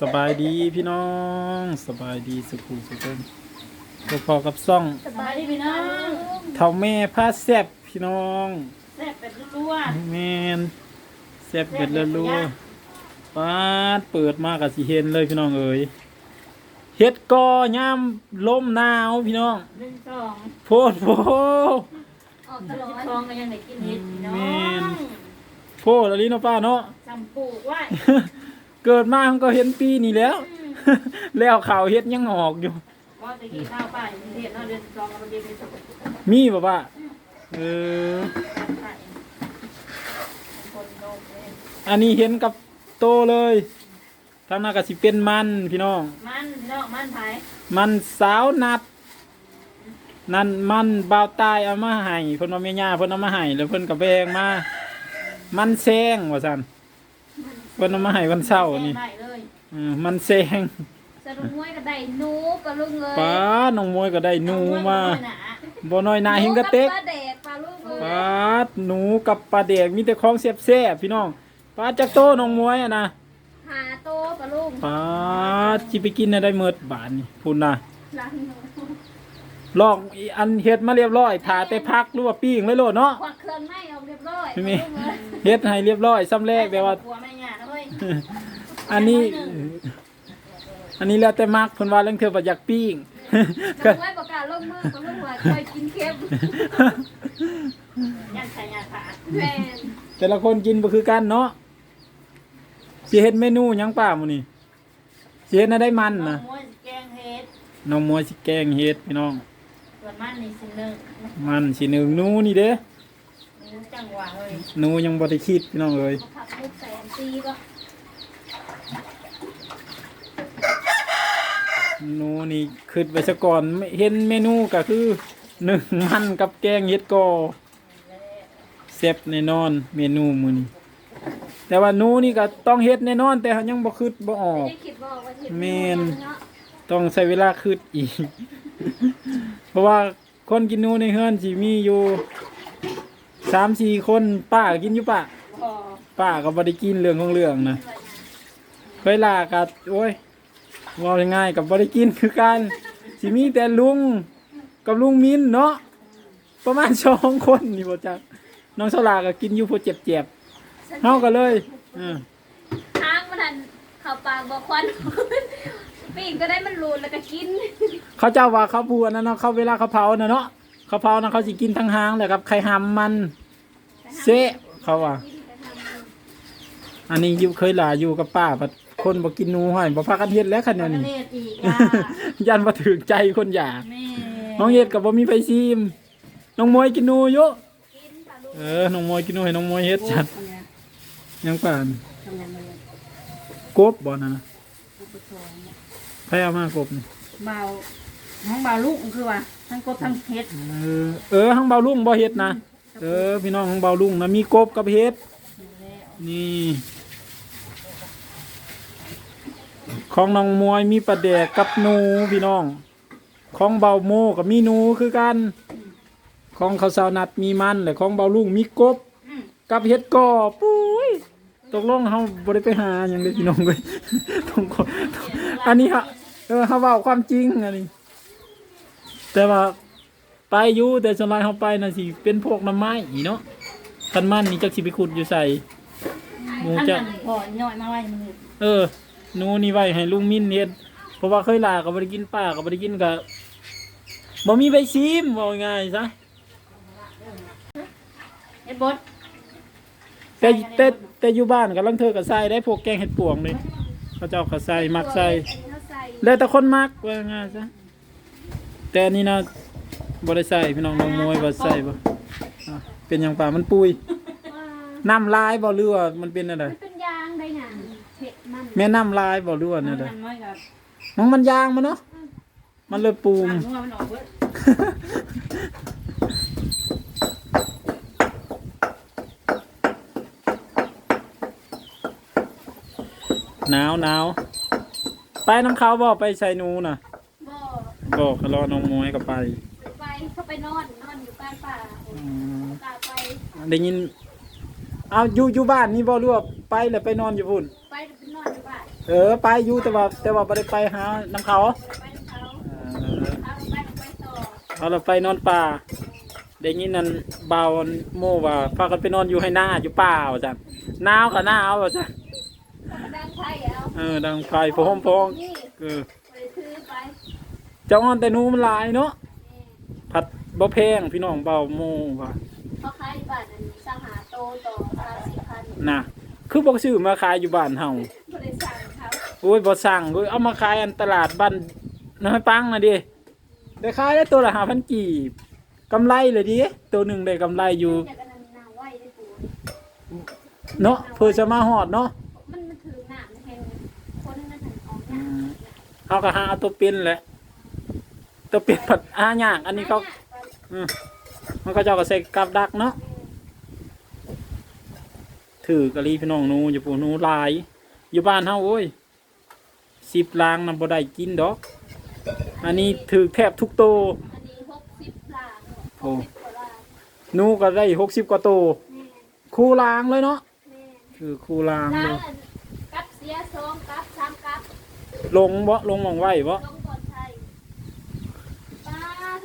สบายดีพี่น้องสบายดีสุขุสุขนพอพอกับซ่องสบายดีพี่น้องเท่าแม่พาแซบพี่น้องแซ่บแบบรัวแมนแซบเบ็ดละลัวปาดเปิดมากับสิเห็นเลยพี่น้องเอ๋ยเฮ็ดกอย่ามลมหนาวพี่น้องๆหนึ่งสองโพดโพออกตลอดทองก็ยังได้กินเห็ดพี่น้อแม่งนโพดอะไรเนาะป้าเนาะจำปลูกไว้ เกิดมามันก็เห็นปีนี้แล้ว แล้วข่าวเฮ็ดยังออกอยู่ ว่าจะกินข้าวป่าอยู่กรุงเทพเนาะเดือนสองแล้วมันเดือนสองมีบ่ป้าเออไข่คนโดนเลยอันนี้เห็นกับโตเลยทางหน้าก็สิเป็นมันพี่น้อง มันพี่น้องมันไผ่มันสาวนัด นั่นมันบ่าวตายเอามาให้เพิ่นว่าแม่ย่าเพิ่นเอามาให้แล้วเพิ่นก็แบ่งมา มันแซงว่าซั่น เพิ่นเอามาให้วันเช้านี่ได้เลยเออมันแซงสรุปมวยก็ได้หนูก็ลุงเลยป้าน้องมวยก็ได้หนูมาหนาบ่น้อยหนาหิงกระเต็กหนูบปลาแดกปลาลูกเลยป้าดหนูกับปลาแดกมีแต่ของแซ่บๆพี่น้องป้าดจักโตน้องมวยอะนะหาโตปลาลูกป้าดสิไปกินน่ะได้เมิดบาทนี่พุ่นน่ะล้างหนูลอกอีอันเฮ็ดมาเรียบร้อยถาแต่พักหรือว่าปิ้งเลยโลดเนาะควักเครื่องไม่ออกเรียบร้อยไม่มีปลาลูกเลยเฮ็ดให้เรียบร้อยซ้ำแรกแปลว่าผัวแม่ย่านะเว้ย อันนี้ อันนี้แล้วแต่มักเพิ่นว่าเรื่องเธอบ่อยากปิ้งก็น้องไว้ประกล้าศลงมือปลาลูกว่าเคยกินเค็มย่างไข่ย่างขาแม่นแต่ละคนกินบ่คือกันเนาะสิเฮ็ดเมนูหยังป้ามื้อนี้สิเฮ็ดน่ะได้มันน้อนะงม้วนแกงเห็ดน้องมวยสิแกงเฮ็ดพี่น้อง ส่วนมันนี่สิหนึ่งมันสิหนึ่งหนูนี่เด้นี่จังหวะเลยหนูยังบ่ได้คิดพี่น้องเอ้ยเขาผักลูกแสนตีก็ หนูนี่คิดไว้ซะก่อนไม่เห็นเมนูก็คือหนึ่งมันกับแกงเฮ็ดกอแซ่บแน่นอนเมนูมื้อนี้แต่ว่าหนูนี่ก็ต้องเฮ็ดแน่นอน แต่ยังบ่คิดบ่ออไม่กได้คิดว่าว่าเห็นแม่นเนาะต้องใช้เวลาคิดอีก เพราะว่าคนกินหนูในเฮือนสิมีอยู่สามสี่คนป้าก็กินอยู่ป้าพอป้าก็บ่ได้กินเรื่องของเรื่องนะเคยลากัดโอ้ยเว่าง่ายๆกับบ่ได้กินคือกันสิมีแต่ลุงกับลุงมินเนาะประมาณสองคนนี่บ่จักน้องสลาก็กินอยู่พอเจ็บๆเฮาก็เลยเออทางมันหันเข้าปากบอกควันปีกก็ได้มันรูนแล้วก็กิน เขาเจ้าว่าเขาพูดอันนั้นเนาะเขาเวลาเขาเผาน่ะเนาะเขาเผานะเขาสิกินทั้งหางเลยครับไข่หำมันเซะเขาว่า อันนี้อยู่เคยหลาอยู่กับป้าบัด คนบ่กินหนูห้อยบ่พากันเฮ็ดแล้วคันปแนวระนี้เทศอีกอะยันมาถึงใจคนอยาก แม่น้องเฮ็ดกับบ่มีไฟซีม น้องมวยกินหนูอยู่กินปลาลูกเออ น้องมวยกินหนูให้น้องมวยเฮ็ดจัดยังป่านทำงานมาเลยกบบ่นั่นน่ะอุปสมบทไผเอามากบนี่เบาทั้งเบาลูกคือว่าทั้งกบทั้งเฮ็ดเออ เออหังเบาลุงบ่เฮ็ดนะ เออ พี่น้องหังเบาลุงนะมีกบกับเฮ็ดนี่ ของน้องมวยมีปลาแดกกับหนูพี่น้อง ของเบาโมกับมีหนูคือกัน ของเขาวสาวนัดมีมันและของเบาลุงมีกบอืมกับเฮ็ดก่อปุ้ยตกลงเฮาบ่ได้ไปหาหยังเลยพี่น้องเว้ยต้องขออันนี้ฮะเออเฮาเว้าความจริงอันนี้ แต่ว่าไปอยู่แต่ส่วนหลายเฮาไปน่ะสิเป็นพวกหน้ำไม้อีเนาะคันมันนี่จักสิไปขุดอยู่ใส่หมูท่านจะนั่นพอย่อยมาไว้มันนี่เออ หนูนี่ไว้ให้ลุงมิ้นเฮ็ดเพราะว่าเคยลาก็บ่ได้กินป้าก็บ่ได้กินก็บ่มีใบซีมว่าง่ายๆซะเฮ็ดบดแต่แต่แต่อยู่บ้านกำลังเธอก็ใส่ได้พวกแกงเห็ดปวงเลยเขาเจ้าก็ใส่มักใส่เขาใส่แล้วแต่คนมักว่าง่ายซะแต่อันนี่นะบ่ได้ใส่พี่น้องน้องมวยบ่ใส่บ่อะเป็นหยังป่ามันปุยว่าน้ำลายบ่หรือว่ามันเป็นอะไร แม่น้ำลายบ่หรือว่าอะไรมันน้อยกับมันมันยางมันเนาะมันเลยปูมมันนัวมันออกเบิดหนาวหนาวไปน้ำเขาบ่ไปใส่หนูน่ะบ่บอกก็รอน้องมวยก็ไปไปเขาไปนอนนอนอยู่บ้านป่าอืมตาไปได้ยินเอาอยู่อยู่บ้านนี่บ่หรือว่าไปแล้วไปนอนอยู่พุ่น เออไปอยู่แต่ว่าแต่ว่าบ่ได้ไปหาน้ำเขาไปกับเขาเออเอาไปกับไปต่อเขาเราไปนอนป่าได้ยินนั่นเบาโมว่าพากันไปนอนอยู่ให้หน้าอยู่ป่าว่าจ้ะหนาวกับหนาวว่าจ้ะเขาก็ดังไฟเอาเออดังไฟพองพองนี่เออไปถือไปเจ้าอ้อนแต่หนูมันหลายเนาะนี่ผัดบ่แพงพี่น้องเบาโมว่าเขาขายบ้านอันนี้สั่งหาโตต่อสามสิบพันน่ะคือบ่ซื้อมาขายอยู่บ้านเฮาบริษัทเขา โอ้ยบ่สั่งโอ้ยเอามาขายอันตลาดบ้านน้อยปังนะดิได้ขายได้ตัวละ5,000กีบกำไรเลยดิตัวหนึ่งได้กำไรอยู่ เนาะเพื่อจะมาฮอดเนาะมันมันถือหนามแทงคนนั่นถึงออกอืยามเขาก็หาเอาตัวเป็นแหละตัวเป็นผัดอาหยากอันนี้เขาอืมมันก็เจ้าก็ใส่กับดักเนาะถือกะลีพี่น้องนูอยู่ปูนูลาย อยู่บ้านเฮาโอ้ย สิบลางนำบ่ได้กินดอก อันนี้ถือแทบทุกโตวอันนี้หกสิบล้านโอ้หกสิบกว่าล้านหนูก็ได้หกสิบกว่าโตวแม่คู่ลางเลยเนาะแม่คือคู่ลางล้าเลงยอันกับเสียสองกับสามกับลงบ่ลงหมองไว้บ่ลงก่อนไทยป้า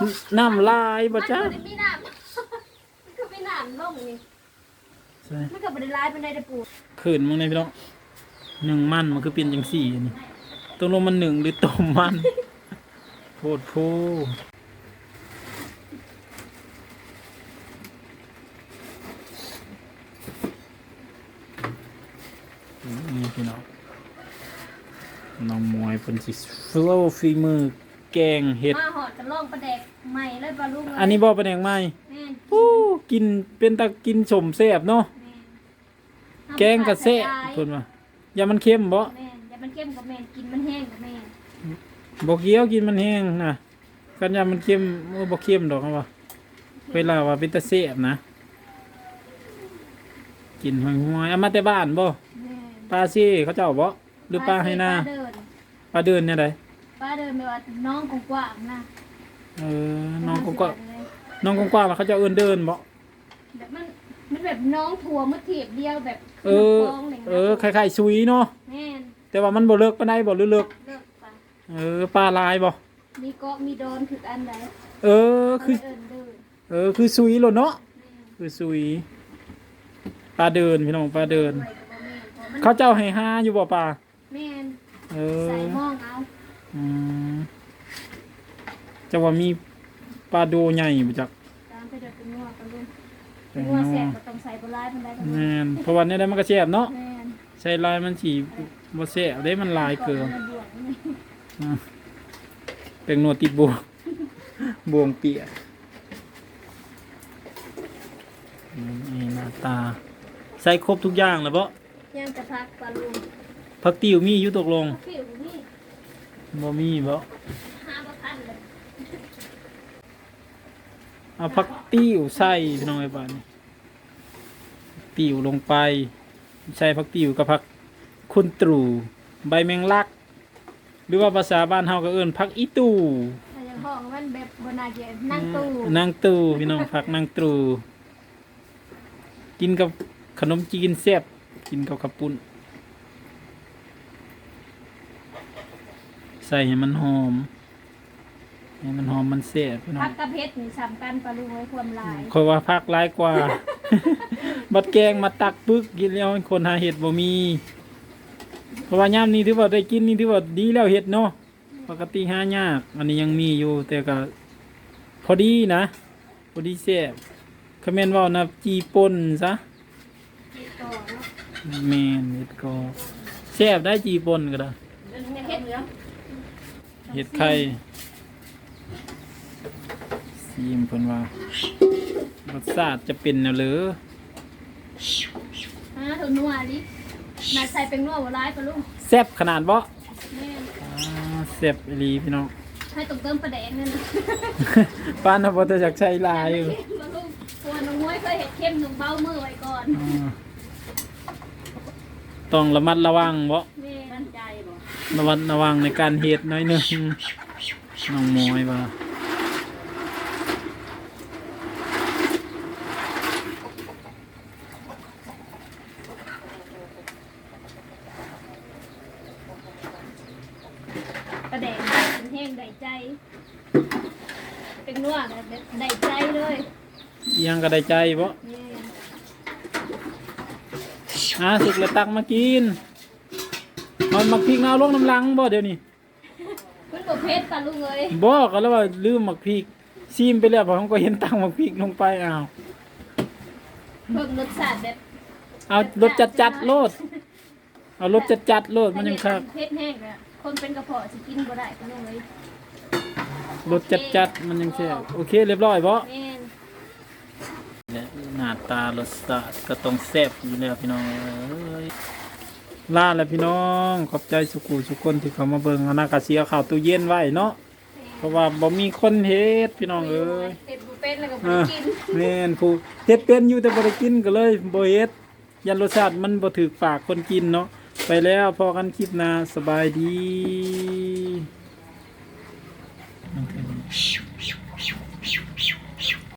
ทุกน้ำลายบ่จ้ามันไม่น้ำมันคือไม่น้ำลงนี่มันก็บริลายเป็นได้แต่ปูขืนมึงในพี่น้องหนึ่งมันมันคือเป็นจังสี่อัน นี่ตกลงมันหนึ่งหรือต้มมันโพดโพนี่พี่น้องน้องมวยเป็นสิโฟลฟีมือแกงเห็ดมาหอดกันล่องประแดกใหม่เลยปลาลุงเลยอันนี้บ่เป็นแดงไหมแม่นอู้กินเป็นตะกินสมแซ่บเนาะแม่นแกงกระเซะคนว่าอย่ามันเค็มบ่แม่นอย่ามันเข้มกับแม่นกินมันแห้งกับแม่นบ่เคี้ยวกินมันแห้งนะกันยามันเค็มโอ้บ่เค็มดอกครับว่าเวลาว่าเป็นตะเสบนะ กินหอยๆเอามาแต่บ้านบ่แม่นปลาซี่เขาเจ้าบ่หรือปลาให้หน้าปลาเดินปลาเดินเนี่ยไดปลาเดินแบบว่าน้องกว้างๆนะเออน้องกว้างๆน้องกว้างๆแล้วเขาเจ้าเอิ้นเดินบ่แบบมันมันแบบน้องถั่วมือถีบเดียวแบบเออฟงหนึ่งนะเออคล้ายๆซุยเนาะ แม่น แต่ว่ามันบ่เลิกปานใดบ่หรือเลิกเลิกไปเออปลาลายบ่มีเกาะมีโดนคืออันใดเออคือเอินเดินเออคือซุยโลดเนาะแม่นคือซุยปลาเดินพี่น้องปลาเดินไว้กับบ่แม่นเพราะมันเขาเจ้าให้หาอยู่บ่ปลาแม่นเออใส่หม้องเอาอืมจะว่ามีปลาโดใหญ่บ่จักตามไปเดินเป็นนัวกันลุงเป็นนัวเนาแสบะก็ต้องใส่ปลาร้าพันได้กันแม่นเพราะวันนี้ได้มันก็แซ่บเนาะแม่นใส่ลายมันสิ บ่แซ่บได้มันลายเกินกาะมันบวกนี่อะเป็นหนวดติดบวงบวงเปียกนี่หน้าตา ใส่ครบทุกอย่างแล้วบ่ย่างจะพักปลาลุงผักติ๋วมีอยู่ตกลงผิวนี่บ่มีบ่ห้าประพันเลยเอาผักติ๋วใส่พี่น้องไอ้บ้านนี่ติ๋วลงไป ใส่ผักติ๋วกับผัก คุณตรูใบแมงลัก หรือว่าภาษาบ้านเฮาก็เอิ้นผักอีตู่แต่ยังห้องมันแบบบนาเกียนั่งตู้นางตู่พี่น้องผักนางตู่กินกับขนมจีนแซ่บกินกับข้าวปุ้น ใส่ให้มันหอมให้มันหอมมันแซ่บพี่น้อพังกกระเพชรนี่สำคัญปลาลุงไว้ความลายคอยว่าพักร้ายกว่า บัดแกงมาตักปึกกินแล้วคนหาเห็ดบ่มี เพราะว่ายามนี้ถือว่าได้กินนี่ถือว่าดีแล้วเห็ดเนาะปกติหายาก อันนี้ยังมีอยู่แต่ก็พอดีนะ พอดีแซ่บคอมเมนต์ว่านะจีปนซะเนาะแมนเห็ดก็แซ่บได้จีปนก็ได้เห็ดไข่ซีมเพิ่นว่ารสชาติจะเป็นแนหลือฮะถึงนัวดิ น่าใส่เป็นนัวบ่ร้ายปลาลุงแซ่บขนาดบ่แม่นอ่าแซ่บอีหลีพี่น้อง ให้ต้องเติมปลาแดงนั่นนะป้านน่ะบ่ได้อยากใช้หลายอยู่ปลาลุงตัวน้องม้วยเคยเห็ดเข้มหนุ่มเบ้ามือไว้ก่อนอ่าต้องระมัดระวังบ่แม่มั่นใจบ่ระมัดระวังในการเฮ็ดหน้อยหนึงน้องมอยว่า กระแดงเป็นแห้งได้ใจ เป็นนัวก็ได้ใจเลยอิหยังก็ได้ใจบ่นี่อ่าสุกแล้วตักมากินมันมักพริกเอาลงน้ำลังบ่เดี๋ยวนี้คุณบ่เพชรปะลุงเอ้ยบ่ก็แล้วว่าลืมมักพริกซีมไปแล้วผมก็เห็นตังมักพริกลงไปอ้าวเพิ่มรสชาติแบบเอารสจัดจัดๆโลดเอารสจัดจัดๆโลดมันยังคักเพชรแห้งอะคนเป็นกระเพาะสิกินบ่ได้ปะลุงเอ้ย รสจัดจัดๆมันยังแซ่บโอเคเรียบร้อยบ่แม่นและหน้าตารสชาติก็ต้องแซ่บอยู่แล้วพี่น้องเอ้ยลาแล้วพี่น้องขอบใจสุกูสุกคนที่เขามาเบิ่งเอานากาเสียข่าวตู้เย็นไว้เนาะเพราะว่าบ่มีคนเฮ็ดพี่น้องเอ้ยเฮ็ดบ่เป็นแล้วก็บ่อ่าได้กินแม่นผู้เฮ็ดเป็นอยู่แต่บ่ได้กินก็เลยบ่เฮ็ดยันรสชาติมันบ่ถูกปากคนกินเนาะไปแล้วพอกันคลิปหน้าสบายดี Shoo.